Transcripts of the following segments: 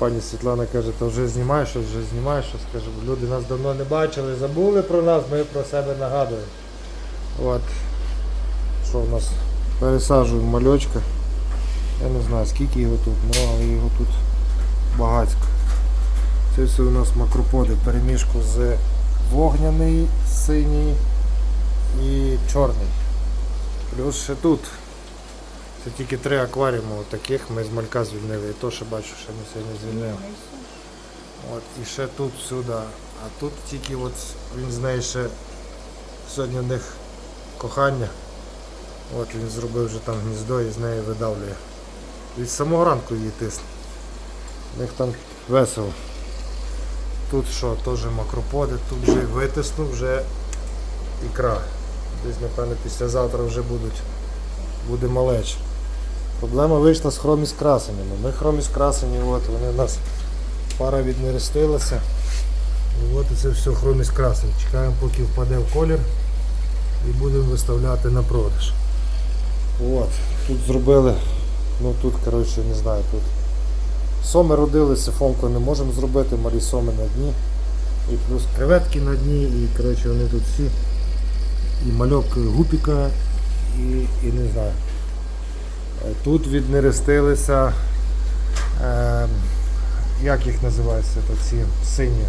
Пані Світлана каже, то вже знімаєш щось, вже знімаєш щось. Каже, люди нас давно не бачили, забули про нас, ми про себе нагадуємо. От. Що в нас? Пересаджуємо мальочка. Я не знаю скільки його тут, ну але його тут багатько. Це все у нас макроподи в переміжку з вогняний, синій і чорний. Плюс ще тут. Це тільки три акваріуми таких ми з малька звільнили. І то ще бачу, що ми сьогодні звільнили. От, і ще тут сюди. А тут тільки от він з неї ще сьогодні в них кохання. От він зробив вже там гніздо і з неї видавлює. Від самого ранку її тисне. В них там весело. Тут що, теж макроподи, тут вже витиснув, вже ікра. Десь, напевно, післязавтра вже будуть, буде малеч. Проблема вийшла з хроміс красенями. Ми хроміс красені, от, вони у нас пара віднерестилася. І от це все хроміс красень. Чекаємо, поки впаде в колір і будемо виставляти на продаж. От, тут зробили, ну тут, коротше, не знаю, тут соми родилися, фомку не можемо зробити, малі соми на дні. І плюс креветки на дні, і коротше вони тут всі. І мальок гупіка, і, і не знаю. Тут віднерестилися, е, як їх називаються, ці сині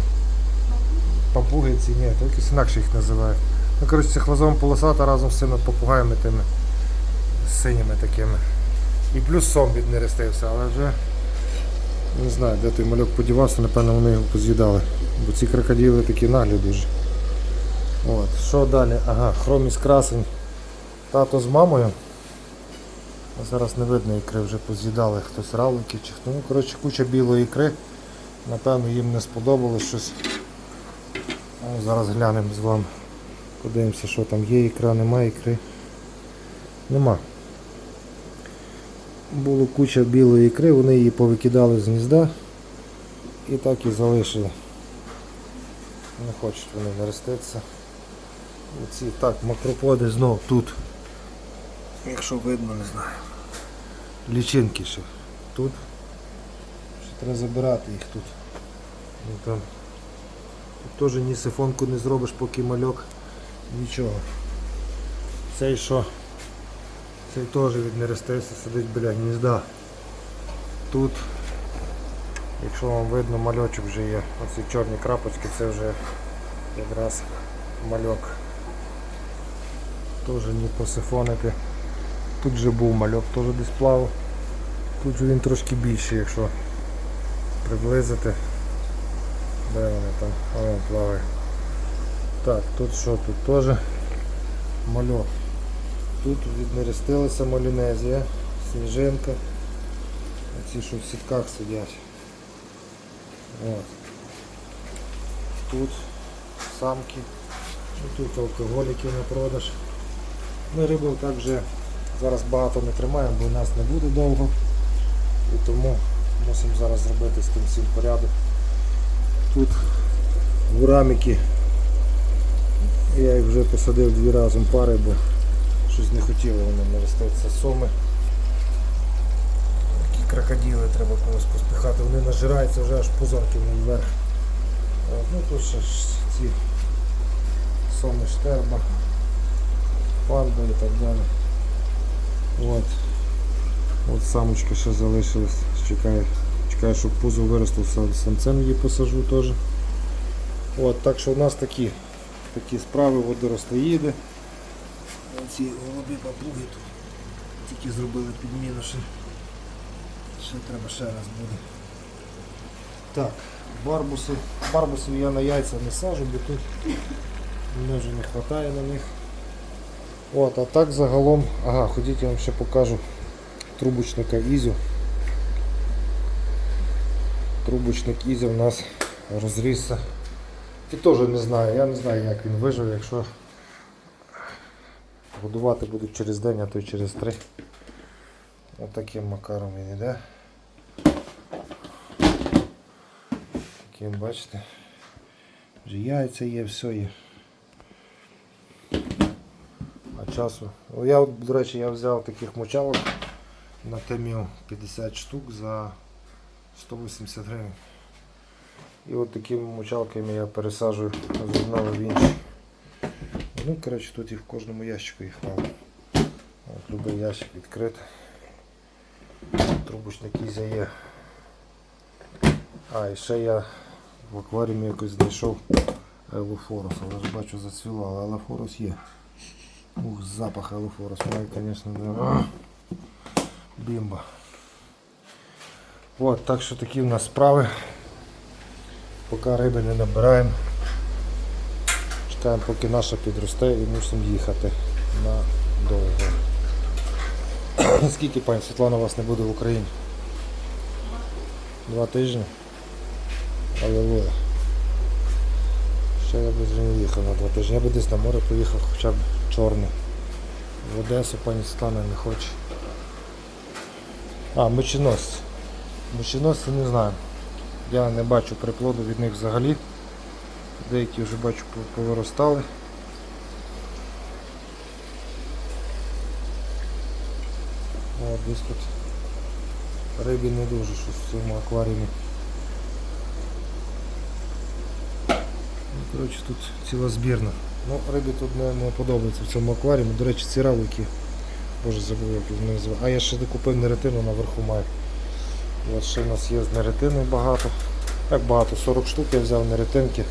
папуги ці, ні, якось інакше їх називають. Ну, коротше, хвозом полосата разом з цими попугаями тими синіми такими. І плюс сом віднерестився, але вже не знаю, де той мальок подівався, напевно вони його поз'їдали. Бо ці крокодили такі наглі дуже. От, що далі? Ага, хроміс красень. Тато з мамою. А зараз не видно ікри, вже поз'їдали хтось равлики чи хто. Ну, коротше, куча білої ікри. Напевно, їм не сподобалось щось. Ну, зараз глянемо з вами. Подивимося, що там є ікра, немає ікри. Нема. Було куча білої ікри, вони її повикидали з гнізда і так і залишили. Не хочуть вони нереститися. Оці так, макроподи знов тут. Якщо видно, не знаю. Лічинки ще тут. Ще треба забирати їх тут. Ну, там. Тут теж ні сифонку не зробиш, поки мальок нічого. Цей що? Цей теж віднерестився, сидить біля гнізда. Тут, якщо вам видно, мальочок вже є. Оці чорні крапочки, це вже якраз мальок. Теж не посифонити. Тут же був мальок, теж десь плавав. Тут же він трошки більший, якщо приблизити. Де вони там? А він плаває. Так, тут що тут теж мальок. Тут віднерестилася малінезія, сніжинка. Ці, що в сітках сидять. От. Тут самки. Тут алкоголіки на продаж. Ми рибу так вже зараз багато не тримаємо, бо нас не буде довго. І тому мусимо зараз зробити з тим всім порядок. Тут гураміки. Я їх вже посадив дві разом пари, бо щось не хотіли вони нароститися соми. Такі крокодили треба когось поспіхати, вони нажираються вже аж позорки вверх. Ну тут ще ж ці соми штерба, панда і так далі. От. От самочка ще залишилась, чекає, чекає, щоб пузо виросло, самцем її посажу теж. От, так що у нас такі, такі справи водорослоїди. Ці голубі папуги тут тільки зробили підміну ще. Ще треба ще раз буде. Так, барбуси. Барбусів я на яйця не сажу, бо тут мене вже не вистачає на них. От, а так загалом, ага, ходіть я вам ще покажу трубочника Ізю. Трубочник Ізю в нас розрісся. І теж не знаю, я не знаю як він вижив, якщо годувати будуть через день, а то й через три. Отаким макаром він йде. Таким бачите. Вже яйця є, все є. А часу. Я, от, до речі, я взяв таких мочалок на темів 50 штук за 180 гривень. І от такими мочалками я пересаджую з одного в інший. Ну, коротше, тут і в кожному ящику їх мало. От, любий ящик відкритий. Трубочник Ізя є. А, і ще я в акваріумі якось знайшов елофорус, але ж бачу зацвіло, але елофорус є. Ух, запах елофорус має, звісно, не... бімба. От, так що такі в нас справи. Поки риби не набираємо. Чекаємо, поки наша підросте і мусимо їхати надовго. Скільки пані Світлана у вас не буде в Україні? Два тижні? Аллилуйя. Я вже не їхав на два тижні. Я би десь на море поїхав хоча б чорне. В Одесу пані Світлана не хоче. А, меченосці. Меченосці не знаю. Я не бачу приплоду від них взагалі. Деякі вже бачу по- повиростали. О, десь тут рибі не дуже щось в цьому акваріумі. Коротше, тут ціла збірна. Ну, рибі тут не, не подобається в цьому акваріумі. До речі, ці равлики. Боже, забув, як вони називають. А я ще докупив неретину наверху маю. От ще в нас є з неретини багато. Як багато, 40 штук я взяв неретинки.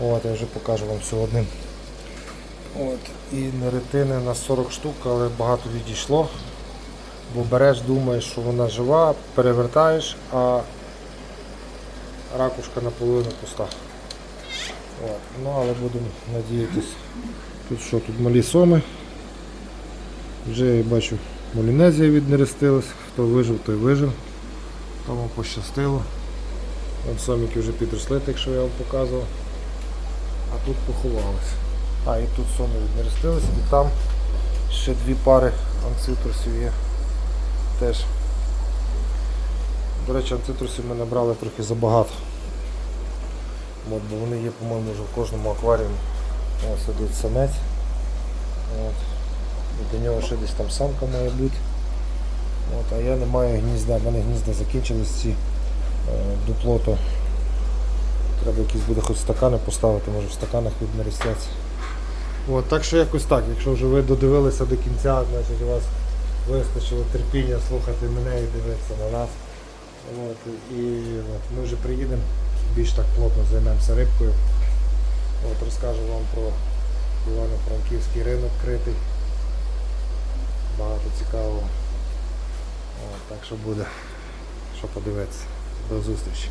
От, я вже покажу вам одним. От, і неретини на 40 штук, але багато відійшло. Бо береш, думаєш, що вона жива, перевертаєш, а ракушка наполовину пуста. От. Ну, але будемо надіятися. Тут що, тут малі соми. Вже я бачу молінезія віднерестилась. Хто вижив, той вижив. Тому пощастило. Вон соміки вже підросли, так що я вам показував. А тут поховалися. А, і тут соми віднерестились, і там ще дві пари анцитрусів є. Теж. До речі, анцитрусів ми набрали трохи забагато. От, бо вони є, по-моєму, вже в кожному акваріумі. Ось сидить самець. От. І до нього ще десь там самка має бути. От, а я не маю гнізда, в мене гнізда закінчились ці е, дупло, то треба якісь буде хоч стакани поставити, може в стаканах віднерестяться. От, так що якось так, якщо вже ви додивилися до кінця, значить у вас вистачило терпіння слухати мене і дивитися на нас. От, і от, ми вже приїдемо, більш так плотно займемося рибкою. От, розкажу вам про Івано-Франківський ринок критий. Багато цікавого. От, так що буде, що подивитися. До зустрічі.